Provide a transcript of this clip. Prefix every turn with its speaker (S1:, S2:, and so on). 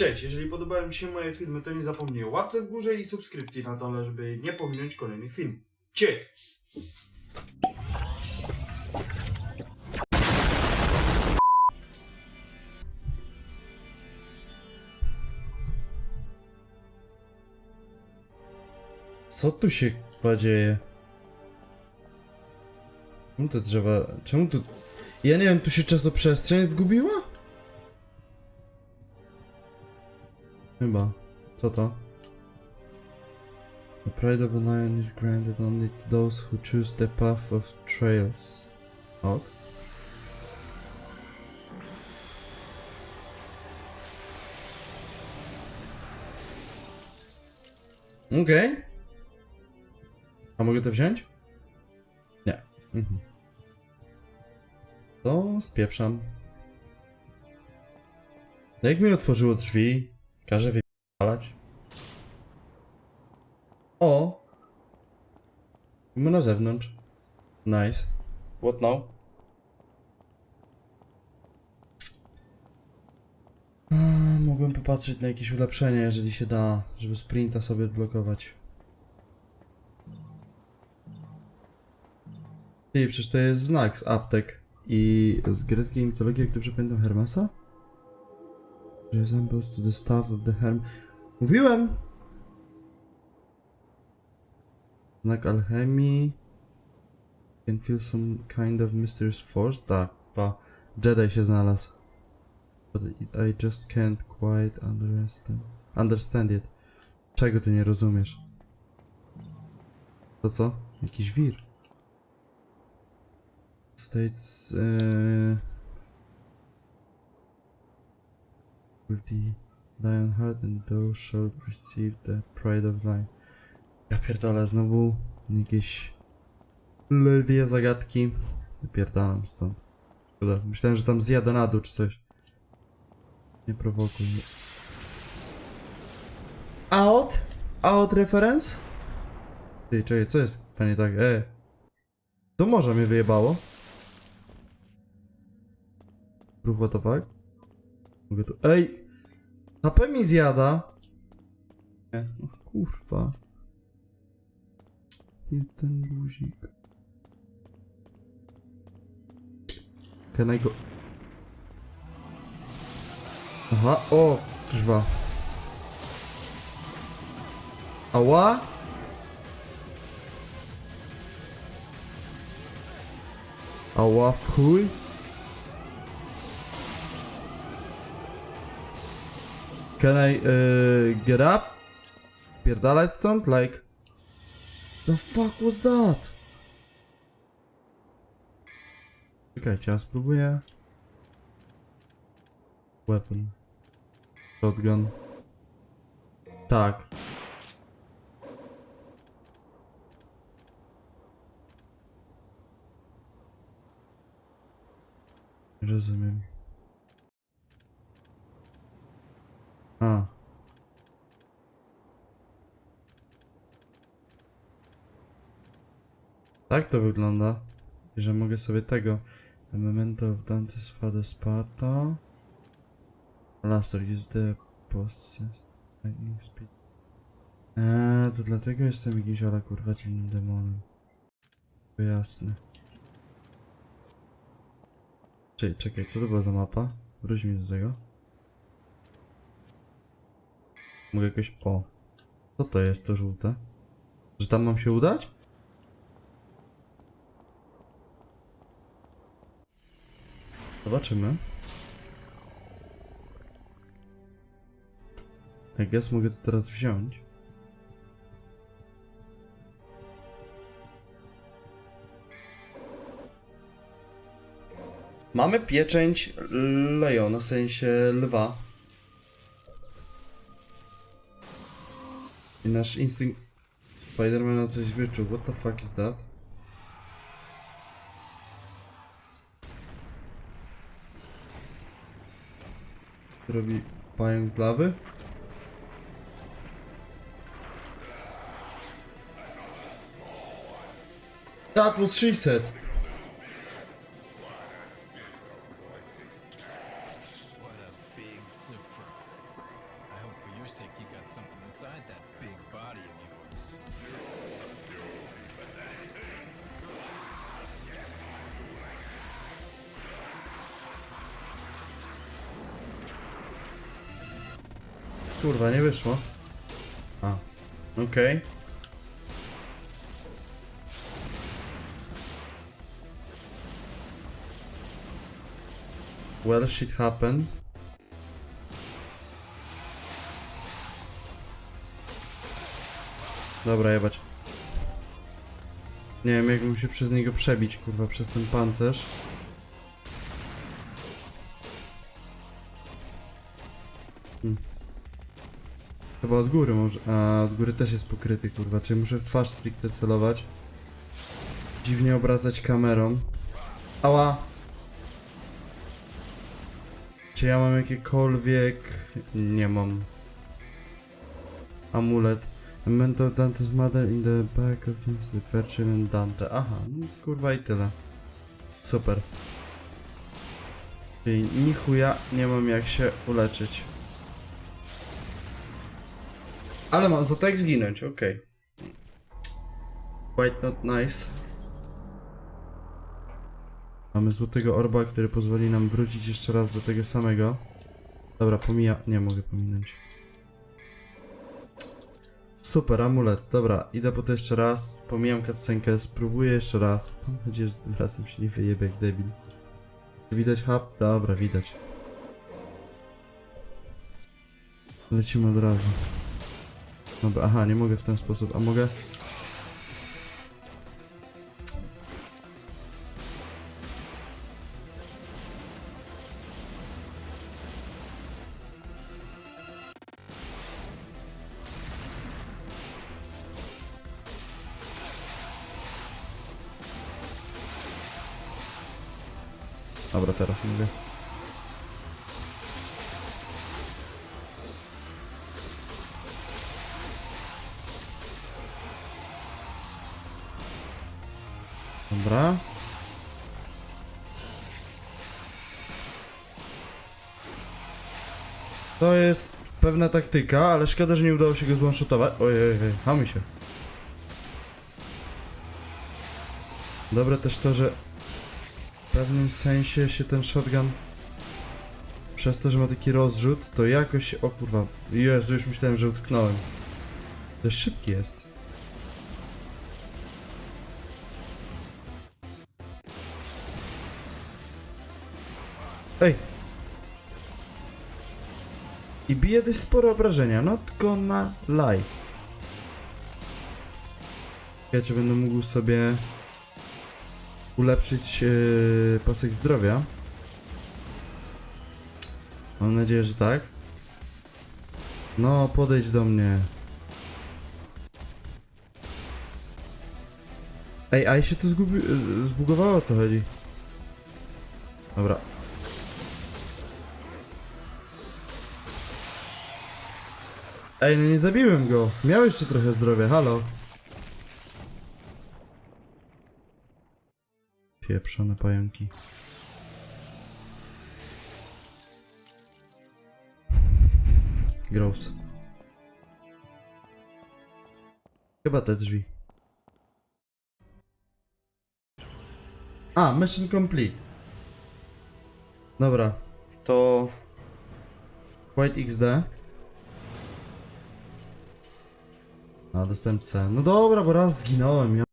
S1: Cześć, jeżeli podobają Ci się moje filmy, to nie zapomnij o łapce w górze i subskrypcji na dole, żeby nie pominąć kolejnych filmów. Cześć!
S2: Co tu się chyba dzieje? Czemu te drzewa... Czemu tu... Ja nie wiem, tu się czasoprzestrzeń zgubiła? Chyba. Co to? The pride of a lion is granted only to those who choose the path of trails. Ok. Okej. A mogę to wziąć? Nie. Mhm. To spieprzam. Jak mi otworzyło drzwi, każe wypalać. O! My na zewnątrz. Nice. What now? A, Mógłbym popatrzeć na jakieś ulepszenie, jeżeli się da, żeby sprinta sobie odblokować. Ty, przecież to jest znak z aptek i z greckiej mitologii, jak dobrze pamiętam, Hermesa? Resembles to the staff of the Herm... Mówiłem! Znak alchemii. Can feel some kind of mysterious force. Tak, pa. Jedi się znalazł. But I just can't quite understand, understand it. Czego ty nie rozumiesz? To co? Jakiś wir. States uh, with the lion heart and thou shalt receive the pride of life. Ja pierdolę, znowu jakieś lwie zagadki. Wypierdalam stąd. Szkoda, myślałem, że tam zjadę na dół czy coś. Nie prowokuj mnie. Out? Out reference? Ty, czekaj, co jest panie tak? E. To może mnie wyjebało. Proof what the fuck? Mogę tu... Ej! HP mi zjada! Nie, no kurwa. Nie ten guzik. Can I go... Aha, o, krwa. Ała? Ała w chuj? Can I uh, get up? Pierdalać stąd? Like... The fuck was that? Czekajcie, ja spróbuję... Weapon. Shotgun. Tak. Rozumiem. A. Tak to wygląda. Że mogę sobie tego. Memento of Dante's Father Sparta. Lastor use the possess lightning speed. Eee, to dlatego jestem jakimś ala kurwa dziwnym demonem. To jasne. Czekaj, czekaj, co to była za mapa? Wróć mi do tego. Mogę jakoś... O! Co to jest to żółte? Że tam mam się udać? Zobaczymy. I guess mogę to teraz wziąć. Mamy pieczęć lejona, w sensie lwa. I nasz instynkt Spidermana coś wyczuł. What the fuck is that? Robi pająk z lawy? That was she said. Kurwa, nie wyszło. A, okej. Well, shit happened. Dobra, jebać. Nie wiem, jakbym się przez niego przebić, kurwa, przez ten pancerz. Hmm. Chyba od góry może. A, od góry też jest pokryty, kurwa. Czyli muszę w twarz stricte celować. Dziwnie obracać kamerą. Ała! Czy ja mam jakiekolwiek... Nie mam. Amulet. A Dante's mother in the back of the Virgin and Dante. Aha, no, kurwa i tyle. Super. Czyli ni chuja nie mam jak się uleczyć. Ale mam za tak zginąć, okej. Quite not nice. Mamy złotego orba, który pozwoli nam wrócić jeszcze raz do tego samego. Dobra, pomija... Nie mogę pominąć. Super, amulet. Dobra, idę po to jeszcze raz. Pomijam cutscenkę, spróbuję jeszcze raz. Mam nadzieję, że tym razem się nie wyjebie jak debil. Widać hub? Dobra, widać. Lecimy od razu. Dobra, aha, nie mogę w ten sposób, a mogę? Dobra, teraz mogę. Dobra. To jest pewna taktyka, ale szkoda, że nie udało się go złąszotować. Ojej, hamuj się. Dobre też to, że w pewnym sensie się ten shotgun przez to, że ma taki rozrzut, to jakoś... O kurwa, Jezu, już myślałem, że utknąłem. To szybki jest. Ej! I bije dość spore obrażenia, not gonna lie. Ja czy będę mógł sobie ulepszyć yy, pasek zdrowia. Mam nadzieję, że tak. No, podejdź do mnie. Ej, a się tu zgubi... zbugowało, co chodzi? Dobra. Ej, no nie zabiłem go. Miał jeszcze trochę zdrowia, halo. Pieprzone pająki. Gross. Chyba te drzwi. A, mission complete. Dobra, to... White XD. A, dostałem C. No dobra, bo raz zginąłem, ja...